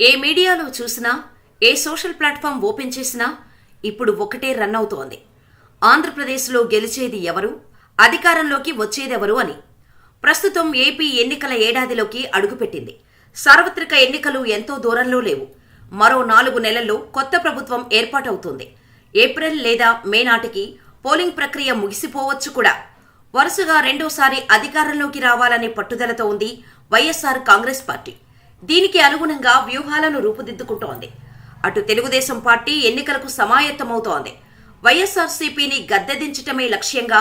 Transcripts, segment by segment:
ఏ మీడియాలో చూసినా ఏ social platform open చేసినా ఇప్పుడు ఒకటే రన్ అవుతోంది. ఆంధ్రప్రదేశ్లో గెలిచేది ఎవరు? అధికారంలోకి వచ్చేదెవరు అని. ప్రస్తుతం ఏపీ ఎన్నికల ఏడాదిలోకి అడుగుపెట్టింది. సార్వత్రిక ఎన్నికలు ఎంతో దూరంలో లేవు. మరో నాలుగు నెలల్లో కొత్త ప్రభుత్వం ఏర్పాటవుతుంది. ఏప్రిల్ లేదా మే నాటికి పోలింగ్ ప్రక్రియ ముగిసిపోవచ్చు కూడా. వరుసగా రెండోసారి అధికారంలోకి రావాలనే పట్టుదలతో ఉంది వైఎస్ఆర్ కాంగ్రెస్ పార్టీ. దీనికి అనుగుణంగా వ్యూహాలను రూపుదిద్దుకుంటోంది. అటు తెలుగుదేశం పార్టీ ఎన్నికలకు సమాయత్తమవుతోంది. వైఎస్ఆర్సీపీని గద్దెదించటమే లక్ష్యంగా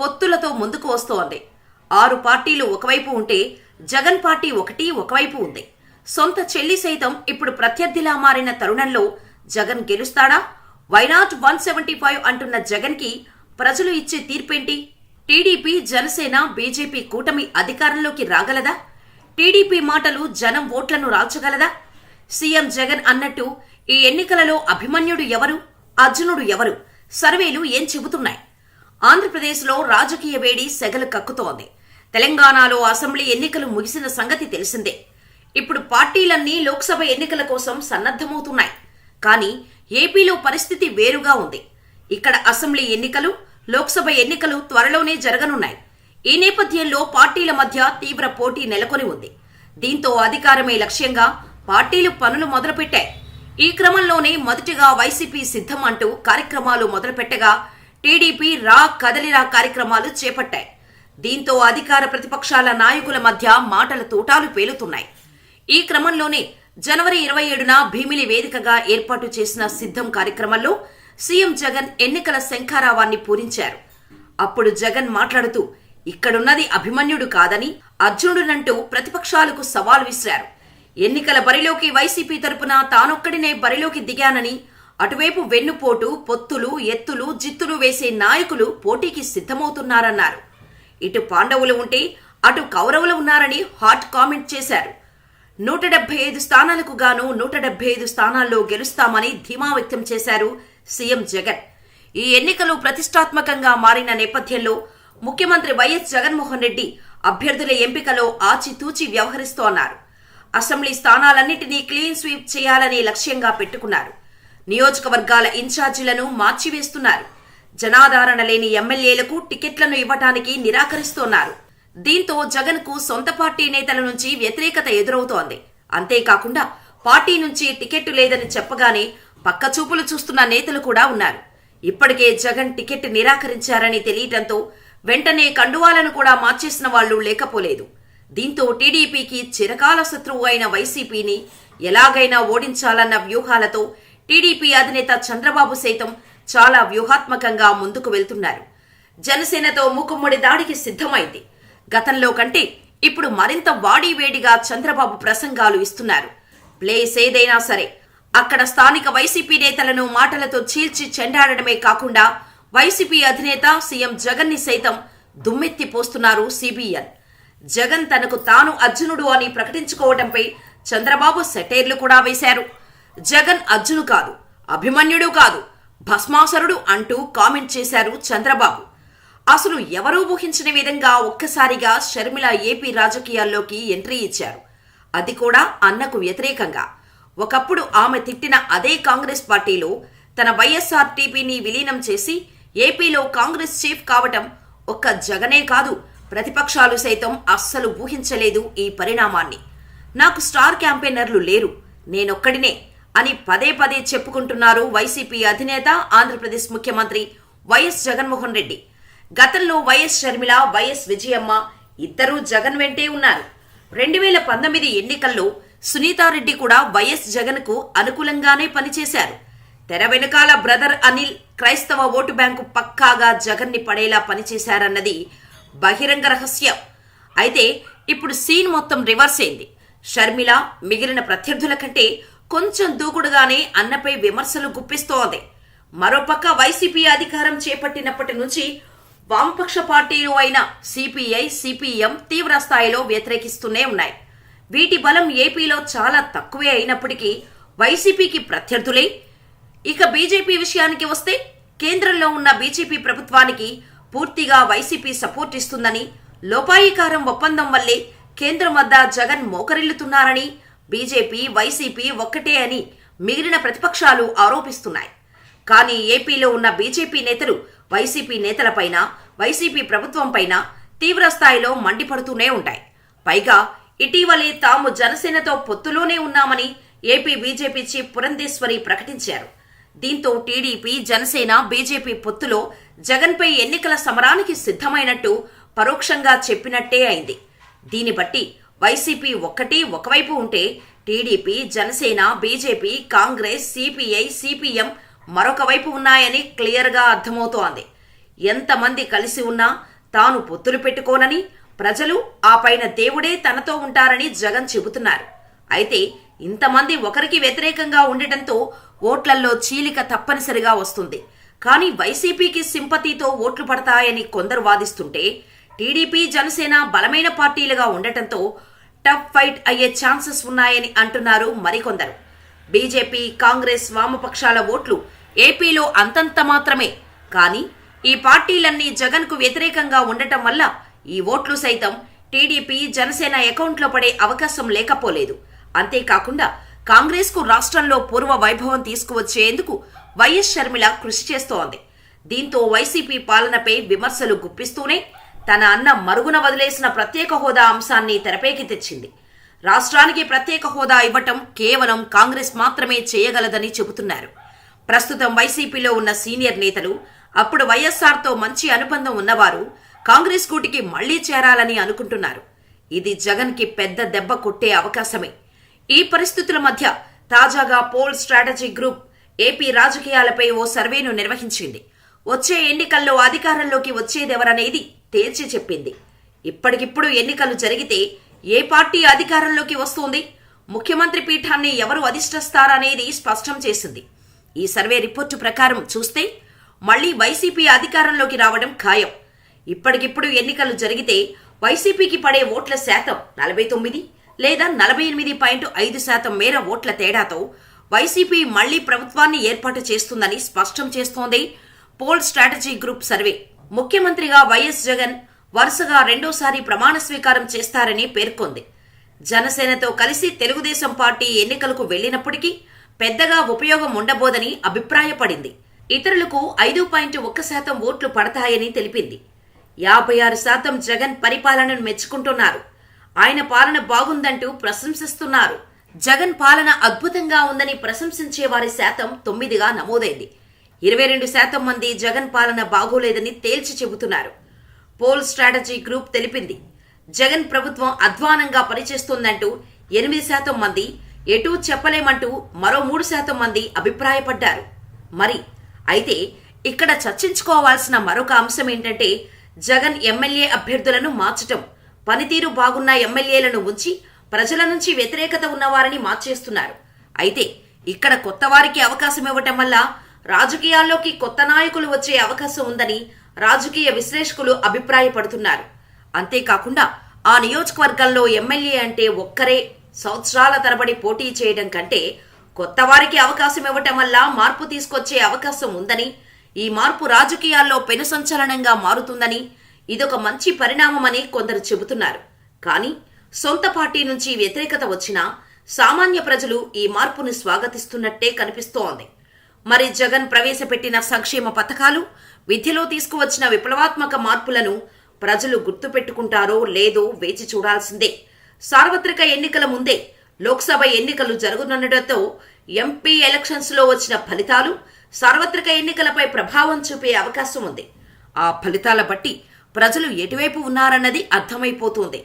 పొత్తులతో ముందుకు వస్తోంది. ఆరు పార్టీలు ఒకవైపు ఉంటే జగన్ పార్టీ ఒకటి ఒకవైపు ఉంది. సొంత చెల్లి సైతం ఇప్పుడు ప్రత్యర్థిలా మారిన తరుణంలో Jagan గెలుస్తాడా? Why not one seventy five అంటున్న జగన్కి ప్రజలు ఇచ్చే తీర్పేంటి? టీడీపీ జనసేన బీజేపీ కూటమి అధికారంలోకి రాగలదా? టీడీపీ మాటలు జనం ఓట్లను రాల్చగలదా? సీఎం జగన్ అన్నట్టు ఈ ఎన్నికలలో అభిమన్యుడు ఎవరు? అర్జునుడు ఎవరు? సర్వేలు ఏం చెబుతున్నాయి? ఆంధ్రప్రదేశ్లో రాజకీయ వేడి సెగలు కక్కుతోంది. తెలంగాణలో అసెంబ్లీ ఎన్నికలు ముగిసిన సంగతి తెలిసిందే. ఇప్పుడు పార్టీలన్నీ లోక్సభ ఎన్నికల కోసం సన్నద్ధమవుతున్నాయి. కానీ ఏపీలో పరిస్థితి వేరుగా ఉంది. ఇక్కడ అసెంబ్లీ ఎన్నికలు లోక్సభ ఎన్నికలు త్వరలోనే జరగనున్నాయి. ఈ నేపథ్యంలో పార్టీల మధ్య తీవ్ర పోటీ నెలకొని ఉంది. దీంతో అధికారమే లక్ష్యంగా పార్టీలు పనులు మొదలుపెట్టాయి. ఈ క్రమంలోనే మొదటిగా వైసీపీ సిద్ధం అంటూ కార్యక్రమాలు మొదలుపెట్టగా టీడీపీ రా కదలిరా కార్యక్రమాలు చేపట్టాయి. దీంతో అధికార ప్రతిపక్షాల నాయకుల మధ్య మాటల తూటాలు పేలుతున్నాయి. ఈ క్రమంలోనే జనవరి ఇరవై ఏడున భీమిలి వేదికగా ఏర్పాటు చేసిన సిద్ధం కార్యక్రమంలో సీఎం జగన్ ఎన్నికల శంఖారావాన్ని పూరించారు. అప్పుడు జగన్ మాట్లాడుతూ ఇక్కడున్నది అభిమన్యుడు కాదని అర్జునుడునంటూ ప్రతిపక్షాలకు సవాల్ విసిరారు. ఎన్నికల బరిలోకి వైసీపీ తరపున తానొక్కడినే బరిలోకి దిగానని అటువైపు వెన్నుపోటు పొత్తులు ఎత్తులు జిత్తులు వేసే నాయకులు పోటీకి సిద్ధమవుతున్నారన్నారు. ఇటు పాండవులు ఉంటే అటు కౌరవులు ఉన్నారని హాట్ కామెంట్ చేశారు. నూట డెబ్బై ఐదు స్థానాలకు గాను నూట డెబ్బై ఐదు స్థానాల్లో గెలుస్తామని ధీమా వ్యక్తం చేశారు సీఎం జగన్. ఈ ఎన్నికలు ప్రతిష్టాత్మకంగా మారిన నేపథ్యంలో ముఖ్యమంత్రి వైఎస్ జగన్మోహన్ రెడ్డి అభ్యర్థుల ఎంపికలో ఆచితూచి వ్యవహరిస్తోన్నారు అసెంబ్లీ స్థానాలన్నింటినీ క్లీన్ స్వీప్ చేయాలని లక్ష్యంగా పెట్టుకున్నారు. నియోజకవర్గాల ఇన్ఛార్జీలను మార్చివేస్తున్నారు. జనాదరణ లేని ఎమ్మెల్యేలకు టికెట్లను ఇవ్వటానికి నిరాకరిస్తోన్నారు. దీంతో జగన్కు సొంత పార్టీ నేతల నుంచి వ్యతిరేకత ఎదురవుతోంది. అంతేకాకుండా పార్టీ నుంచి టికెట్ లేదని చెప్పగానే పక్క చూపులు చూస్తున్న నేతలు కూడా ఉన్నారు. ఇప్పటికే జగన్ టికెట్ నిరాకరించారని తెలియటంతో వెంటనే కండువాలను కూడా మార్చేసిన వాళ్ళు లేకపోలేదు. దీంతో టీడీపీకి చిరకాల శత్రువు అయిన వైసీపీని ఎలాగైనా ఓడించాలన్న వ్యూహాలతో టీడీపీ అధినేత చంద్రబాబు సైతం చాలా వ్యూహాత్మకంగా ముందుకు వెళ్తున్నారు. జనసేనతో మూకుమ్మడి దాడికి సిద్ధమైంది. గతంలో కంటే ఇప్పుడు మరింత వాడివేడిగా చంద్రబాబు ప్రసంగాలు ఇస్తున్నారు. ప్లేస్ ఏదైనా సరే అక్కడ స్థానిక వైసీపీ నేతలను మాటలతో చీల్చి చెండాడమే కాకుండా వైసీపీ అధినేత సీఎం జగన్ని సైతం దుమ్మెత్తి పోస్తున్నారు సిబిఎన్. జగన్ తనకు తాను అర్జునుడు అని ప్రకటించుకోవడంపై చంద్రబాబు సెటైర్లు కూడా వేశారు. జగన్ అర్జును కాదు అభిమన్యుడు కాదు భస్మాసురుడు అంటూ కామెంట్ చేశారు చంద్రబాబు. అసలు ఎవరూ ఊహించిన విధంగా ఒక్కసారిగా షర్మిల ఏపీ రాజకీయాల్లోకి ఎంట్రీ ఇచ్చారు. అది కూడా అన్నకు వ్యతిరేకంగా. ఒకప్పుడు ఆమె తిట్టిన అదే కాంగ్రెస్ పార్టీలో తన వైఎస్ఆర్ టీపీని విలీనం చేసి ఏపీలో కాంగ్రెస్ చీఫ్ కావటం ఒక్క జగనే కాదు. ప్రతిపక్షాలు సైతం అస్సలు ఊహించలేదు ఈ పరిణామాన్ని. నాకు స్టార్ క్యాంపెయినర్లు లేరు. నేనొక్కడినే అని పదే పదే చెప్పుకుంటున్నారు వైసీపీ అధినేత ఆంధ్రప్రదేశ్ ముఖ్యమంత్రి వైఎస్ జగన్మోహన్ రెడ్డి. గతంలో వైఎస్ షర్మిల వైఎస్ విజయమ్మ ఇద్దరూ జగన్ వెంటే ఉన్నారు. రెండు వేల పంతొమ్మిది ఎన్నికల్లో సునీతారెడ్డి కూడా వైఎస్ జగన్కు అనుకూలంగానే పనిచేశారు. తెర వెనుకాల బ్రదర్ అనిల్ క్రైస్తవ ఓటు బ్యాంకు పక్కాగా జగన్ని పడేలా పనిచేశారన్నది బహిరంగ రహస్యం. అయితే ఇప్పుడు సీన్ మొత్తం రివర్స్ అయింది. షర్మిల మిగిలిన ప్రత్యర్థుల కంటే కొంచెం దూకుడుగానే అన్నపై విమర్శలు గుప్పిస్తోంది. మరోపక్క వైసీపీ అధికారం చేపట్టినప్పటి నుంచి వామపక్ష పార్టీలు అయిన సిపిఐ సిపిఎం తీవ్ర స్థాయిలో వ్యతిరేకిస్తూనే ఉన్నాయి. వీటి బలం ఏపీలో చాలా తక్కువే అయినప్పటికీ వైసీపీకి ప్రత్యర్థులే ఇక బీజేపీ విషయానికి వస్తే కేంద్రంలో ఉన్న బీజేపీ ప్రభుత్వానికి పూర్తిగా వైసీపీ సపోర్ట్ ఇస్తుందని లోపాయికారం ఒప్పందం వల్లే కేంద్రం వద్ద జగన్ మోకరిల్లుతున్నారని బీజేపీ వైసీపీ ఒక్కటే అని మిగిలిన ప్రతిపక్షాలు ఆరోపిస్తున్నాయి. కానీ ఏపీలో ఉన్న బీజేపీ నేతలు వైసీపీ నేతలపైన వైసీపీ ప్రభుత్వంపైన తీవ్ర స్థాయిలో మండిపడుతూనే ఉంటాయి. పైగా ఇటీవలే తాము జనసేనతో పొత్తులోనే ఉన్నామని ఏపీ బీజేపీ చీఫ్ పురంధేశ్వరి ప్రకటించారు. దీంతో టీడీపీ జనసేన బీజేపీ పొత్తులో జగన్పై ఎన్నికల సమరానికి సిద్ధమైనట్టు పరోక్షంగా చెప్పినట్టే అయింది. దీన్ని బట్టి వైసీపీ ఒక్కటి ఒకవైపు ఉంటే TDP Janasena BJP Congress CPI CPM మరొక వైపు ఉన్నాయని క్లియర్గా అర్థమవుతోంది. ఎంతమంది కలిసి ఉన్నా తాను పొత్తులు పెట్టుకోనని ప్రజలు ఆ పైన దేవుడే తనతో ఉంటారని జగన్ చెబుతున్నారు. అయితే ఇంతమంది ఒకరికి వ్యతిరేకంగా ఉండటంతో ఓట్లల్లో చీలిక తప్పనిసరిగా వస్తుంది. కానీ వైసీపీకి సింపతితో ఓట్లు పడతాయని కొందరు వాదిస్తుంటే టీడీపీ జనసేన బలమైన పార్టీలుగా ఉండటంతో టఫ్ ఫైట్ అయ్యే ఛాన్సెస్ ఉన్నాయని అంటున్నారు మరికొందరు. బీజేపీ కాంగ్రెస్ వామపక్షాల ఓట్లు ఏపీలో అంతంత మాత్రమే. కానీ ఈ పార్టీలన్నీ జగన్కు వ్యతిరేకంగా ఉండటం వల్ల ఈ ఓట్లు సైతం టీడీపీ జనసేన అకౌంట్లో పడే అవకాశం లేకపోలేదు. అంతేకాకుండా కాంగ్రెస్కు రాష్ట్రంలో పూర్వ వైభవం తీసుకువచ్చేందుకు వైఎస్ షర్మిల కృషి చేస్తోంది. దీంతో వైసీపీ పాలనపై విమర్శలు గుప్పిస్తూనే తన అన్న మరుగున వదిలేసిన ప్రత్యేక హోదా అంశాన్ని తెరపైకి తెచ్చింది. రాష్ట్రానికి ప్రత్యేక హోదా ఇవ్వటం కేవలం కాంగ్రెస్ మాత్రమే చేయగలదని చెబుతున్నారు. ప్రస్తుతం వైసీపీలో ఉన్న సీనియర్ నేతలు అప్పుడు వైఎస్ఆర్తో మంచి అనుబంధం ఉన్నవారు కాంగ్రెస్ కూటికి మళ్ళీ చేరాలని అనుకుంటున్నారు. ఇది జగన్కి పెద్ద దెబ్బ కొట్టే అవకాశమే. ఈ పరిస్థితుల మధ్య తాజాగా పోల్ స్ట్రాటజీ గ్రూప్ ఏపీ రాజకీయాలపై ఓ సర్వేను నిర్వహించింది. వచ్చే ఎన్నికల్లో అధికారంలోకి వచ్చేదెవరనేది తేల్చి చెప్పింది. ఇప్పటికిప్పుడు ఎన్నికలు జరిగితే ఏ పార్టీ అధికారంలోకి వస్తుంది? ముఖ్యమంత్రి పీఠాన్ని ఎవరు అధిష్టిస్తారనేది స్పష్టం చేసింది. ఈ సర్వే రిపోర్టు ప్రకారం చూస్తే మళ్ళీ వైసీపీ అధికారంలోకి రావడం ఖాయం. ఇప్పటికిప్పుడు ఎన్నికలు జరిగితే వైసీపీకి పడే ఓట్ల శాతం నలభై తొమ్మిది లేదా నలభై ఎనిమిది పాయింట్ ఐదు శాతం మేర ఓట్ల తేడాతో వైసీపీ మళ్ళీ ప్రభుత్వాన్ని ఏర్పాటు చేస్తుందని స్పష్టం చేస్తోంది. Poll strategy group survey. ముఖ్యమంత్రిగా వైఎస్ జగన్ వరుసగా రెండోసారి ప్రమాణ స్వీకారం చేస్తారని పేర్కొంది. జనసేనతో కలిసి తెలుగుదేశం పార్టీ ఎన్నికలకు వెళ్ళినప్పటికీ పెద్దగా ఉపయోగం ఉండబోదని అభిప్రాయపడింది. ఇతరులకు ఐదు పాయింట్ ఒక్క శాతం ఓట్లు పడతాయని తెలిపింది. యాభై ఆరు శాతం జగన్ పరిపాలనను మెచ్చుకుంటున్నారు. ఆయన పాలన బాగుందంటూ ప్రశంసిస్తున్నారు. జగన్ పాలన అద్భుతంగా ఉందని ప్రశంసించే వారి శాతం తొమ్మిదిగా నమోదైంది. ఇరవై రెండు శాతం మంది జగన్ పాలన బాగోలేదని తేల్చి చెబుతున్నారు. పోల్ స్ట్రాటజీ గ్రూప్ తెలిపింది. జగన్ ప్రభుత్వం అధ్వానంగా పనిచేస్తోందంటూ ఎనిమిది శాతం మంది ఎటూ చెప్పలేమంటూ మరో మూడు శాతం మంది అభిప్రాయపడ్డారు. మరి అయితే ఇక్కడ చర్చించుకోవాల్సిన మరొక అంశం ఏంటంటే జగన్ ఎమ్మెల్యే అభ్యర్థులను మార్చటం. పనితీరు బాగున్న ఎమ్మెల్యేలను ఉంచి ప్రజల నుంచి వ్యతిరేకత ఉన్నవారిని మార్చేస్తున్నారు. అయితే ఇక్కడ కొత్త వారికి అవకాశం ఇవ్వటం వల్ల రాజకీయాల్లోకి కొత్త నాయకులు వచ్చే అవకాశం ఉందని రాజకీయ విశ్లేషకులు అభిప్రాయపడుతున్నారు. అంతేకాకుండా ఆ నియోజకవర్గంలో ఎమ్మెల్యే అంటే ఒక్కరే సంవత్సరాల తరబడి పోటీ చేయడం కంటే కొత్త వారికి అవకాశం ఇవ్వటం వల్ల మార్పు తీసుకొచ్చే అవకాశం ఉందని ఈ మార్పు రాజకీయాల్లో పెను సంచలనంగా మారుతుందని ఇదొక మంచి పరిణామమని కొందరు చెబుతున్నారు. కానీ సొంత పార్టీ నుంచి వ్యతిరేకత వచ్చినా సామాన్య ప్రజలు ఈ మార్పును స్వాగతిస్తున్నట్టే కనిపిస్తోంది. మరి జగన్ ప్రవేశపెట్టిన సంక్షేమ పథకాలు విద్యలో తీసుకువచ్చిన విప్లవాత్మక మార్పులను ప్రజలు గుర్తుపెట్టుకుంటారో లేదో వేచి చూడాల్సిందే. సార్వత్రిక ఎన్నికల ముందే లోక్సభ ఎన్నికలు జరుగునుండటంతో ఎంపీ ఎలక్షన్స్లో వచ్చిన ఫలితాలు సార్వత్రిక ఎన్నికలపై ప్రభావం చూపే అవకాశం ఉంది. ఆ ఫలితాల బట్టి ప్రజలు ఎటువైపు ఉన్నారన్నది అర్థమైపోతుంది.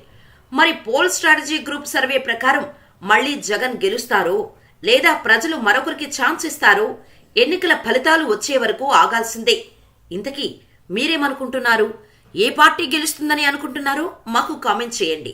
మరి పోల్ స్ట్రాటజీ గ్రూప్ సర్వే ప్రకారం మళ్ళీ జగన్ గెలుస్తారో లేదా ప్రజలు మరొకరికి ఛాన్స్ ఇస్తారో ఎన్నికల ఫలితాలు వచ్చే వరకు ఆగాల్సిందే. ఇంతకీ మీరేమనుకుంటున్నారు? ఏ పార్టీ గెలుస్తుందని అనుకుంటున్నారో మాకు కామెంట్ చేయండి.